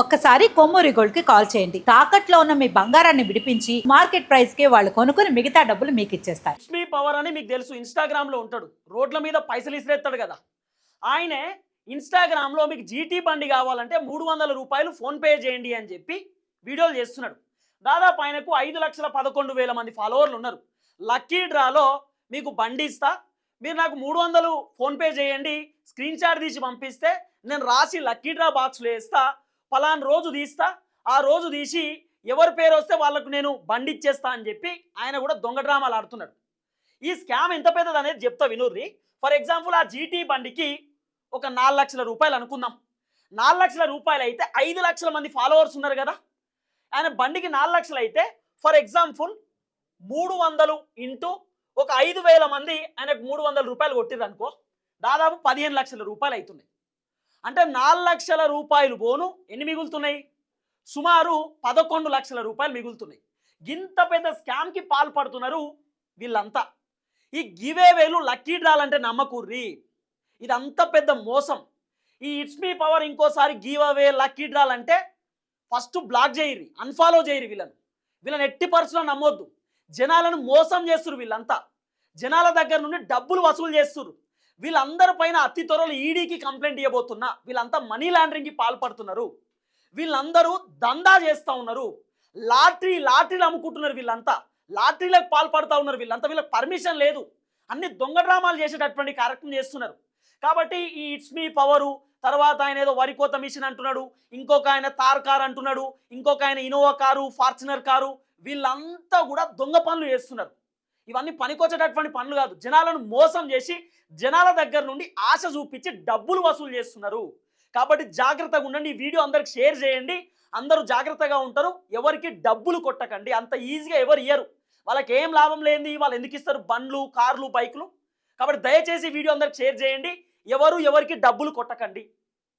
ఒక్కసారి కొమ్మూరి గోల్డ్కి కాల్ చేయండి. తాకట్లో ఉన్న మీ బంగారాన్ని విడిపించి మార్కెట్ ప్రైస్కి వాళ్ళు కొనుక్కుని మిగతా డబ్బులు మీకు ఇచ్చేస్తారు. లక్ష్మీ పవర్ అని మీకు తెలుసు. ఇన్స్టాగ్రామ్లో ఉంటాడు. రోడ్ల మీద పైసలు ఇసిరేస్తాడు కదా. ఆయనే ఇన్స్టాగ్రామ్లో మీకు జీటీ బండి కావాలంటే మూడు వందల రూపాయలు ఫోన్ పే చేయండి అని చెప్పి వీడియోలు చేస్తున్నాడు. దాదాపు ఆయనకు ఐదు లక్షల పదకొండు వేల మంది ఫాలోవర్లు ఉన్నారు. లక్కీ డ్రాలో మీకు బండి ఇస్తా. మీరు నాకు మూడు వందలు ఫోన్పే చేయండి. స్క్రీన్ షాట్ తీసి పంపిస్తే నేను రాసి లక్కీ డ్రా బాక్స్లో వేస్తా. ఫలానా రోజు తీస్తా ఆ రోజు తీసి ఎవరి పేరు వస్తే వాళ్ళకు నేను బండి ఇచ్చేస్తా అని చెప్పి ఆయన కూడా దొంగ డ్రామాలు ఆడుతున్నాడు. ఈ స్కామ్ ఎంత పెద్దది అనేది చెప్తా వినూర్రి. ఫర్ ఎగ్జాంపుల్ ఆ జీటీ బండికి ఒక నాలుగు లక్షల రూపాయలు అనుకుందాం. నాలుగు లక్షల రూపాయలు అయితే ఐదు లక్షల మంది ఫాలోవర్స్ ఉన్నారు కదా. ఆయన బండికి నాలుగు లక్షలు అయితే ఫర్ ఎగ్జాంపుల్ మూడు వందలు ఇంటూ ఒక ఐదు వేల మంది ఆయనకు మూడు వందల రూపాయలు కొట్టిర్రు అనుకో దాదాపు పదిహేను లక్షల రూపాయలు అవుతున్నాయి అంటే నాలుగు లక్షల రూపాయలు పోను ఎన్ని మిగులుతున్నాయి? సుమారు పదకొండు లక్షల రూపాయలు మిగులుతున్నాయి. ఇంత పెద్ద స్కామ్కి పాల్పడుతున్నారు వీళ్ళంతా. ఈ గివేవేలు లక్కీ డ్రాలంటే నమ్మకూర్రి. ఇదంత పెద్ద మోసం. ఈ ఇట్స్ మీ పవర్ ఇంకోసారి గివ్ అవే లక్కీ డ్రాలంటే ఫస్ట్ బ్లాక్ చేయరు అన్ఫాలో చేయరు వీళ్ళను. వీళ్ళని ఎట్టి పరిస్థితుల్లో నమ్మొద్దు. జనాలను మోసం చేస్తురు వీళ్ళంతా. జనాల దగ్గర నుండి డబ్బులు వసూలు చేస్తురు వీళ్ళందరి పైన అతి త్వరలో ఈడీకి కంప్లైంట్ ఇవ్వబోతున్నా వీళ్ళంతా మనీ లాండరింగ్కి పాల్పడుతున్నారు. వీళ్ళందరూ దందా చేస్తూ ఉన్నారు. లాటరీ లాటరీలు అమ్ముకుంటున్నారు వీళ్ళంతా. లాటరీలకు పాల్పడుతూ ఉన్నారు వీళ్ళంతా. వీళ్ళకి పర్మిషన్ లేదు. అన్ని దొంగ డ్రామాలు చేసేటటువంటి కార్యక్రమం చేస్తున్నారు. కాబట్టి ఈ ఇట్స్ మీ పవరు తర్వాత ఆయన ఏదో వరికోత మిషన్ అంటున్నాడు ఇంకొక ఆయన తార్ కార్ అంటున్నాడు ఇంకొక ఆయన ఇనోవా కారు ఫార్చునర్ కారు వీళ్ళంతా కూడా దొంగ పనులు చేస్తున్నారు. ఇవన్నీ పనికొచ్చేటటువంటి పనులు కాదు. జనాలను మోసం చేసి జనాల దగ్గర నుండి ఆశ చూపించి డబ్బులు వసూలు చేస్తున్నారు. కాబట్టి జాగ్రత్తగా ఉండండి. ఈ వీడియో అందరికి షేర్ చేయండి. అందరూ జాగ్రత్తగా ఉంటారు. ఎవరికి డబ్బులు కొట్టకండి. అంత ఈజీగా ఎవరు ఇయ్యరు. వాళ్ళకి ఏం లాభం లేనిది వాళ్ళు ఎందుకు ఇస్తారు? బండ్లు కార్లు బైకులు. కాబట్టి దయచేసి వీడియో అందరికి షేర్ చేయండి. ఎవరు ఎవరికి డబ్బులు కొట్టకండి.